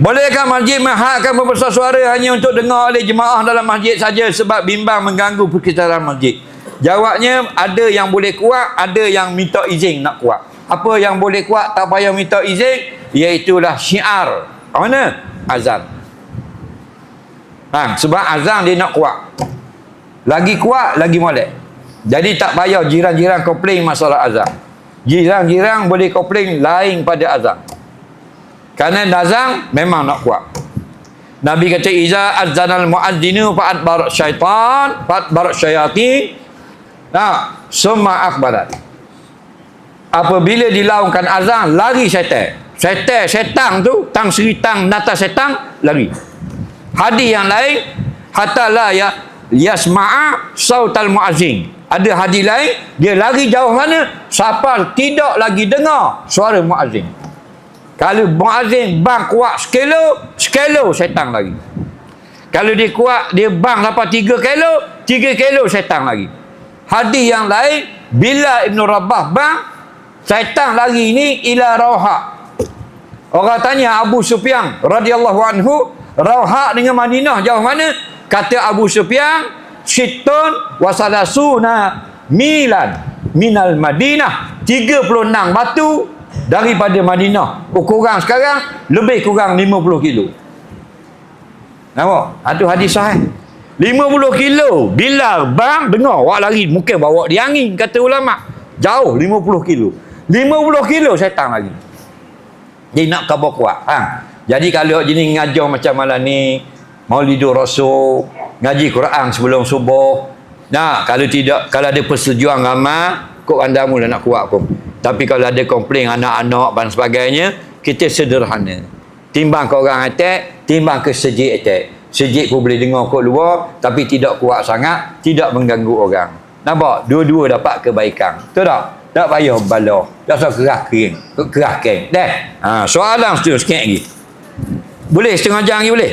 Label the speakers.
Speaker 1: Bolehkah masjid menghakkan membesar suara hanya untuk dengar oleh jemaah dalam masjid saja sebab bimbang mengganggu perkitaran masjid? Jawabnya ada yang boleh kuat, ada yang minta izin nak kuat. Apa yang boleh kuat tak payah minta izin, iaitulah syiar. Mana? Azan. Ha, sebab azan dia nak kuat. Lagi kuat, lagi molek. Jadi tak payah jiran-jiran komplain masalah azan. Jiran-jiran boleh komplain lain pada azan. Kerana azan memang nak kuat. Nabi kata iza azanal muadzinu fa adbar syaitan fa adbar syayatin. Nah, summa akbarat. Apabila dilaungkan azan lari syaitan. Syaitan syaitan tu tang seri tang nata syaitan lari. Hadis yang lain hatta la ya yasma'a sautal muazzin. Ada hadis lain dia lari jauh mana sampai tidak lagi dengar suara muazzin. Kalau muazzin bang kuat sekilo, sekilo syaitan lagi. Kalau dia kuat, dia bang sampai tiga kilo, tiga kilo syaitan lagi. Hadis yang lain, bila Ibn Rabah bang, syaitan lagi ini ila rauha. Orang tanya Abu Sufyan radhiyallahu anhu, rauha dengan Madinah jauh mana? Kata Abu Sufyan, Syitun wasalasuna milan minal Madinah. 36 batu daripada Madinah. Ukuran sekarang lebih kurang 50 kilo. Nampak? Itu hadis sahih. 50 kilo. Bila bang dengar awak lari mungkin bawa di angin kata ulama. Jauh 50 kilo. 50 kilo setan lagi. Dia nak kabar kuat. Ha? Jadi kalau jenis ngajar macam malam ni, Maulidur Rasul, ngaji Quran sebelum subuh. Nah, kalau tidak kalau ada persetujuan ramai, kok anda mula nak kuat pun. Tapi kalau ada komplain anak-anak dan sebagainya, kita sederhana. Timbang ke orang attack, timbang ke sejik attack. Sejik pun boleh dengar kot luar, tapi tidak kuat sangat, tidak mengganggu orang. Nampak? Dua-dua dapat kebaikan. Betul tak? Tak payah bala. Tak usah kerah kering. Kerah kering. Dah. Ha, soalan seterusnya sikit lagi. Boleh setengah jam lagi boleh?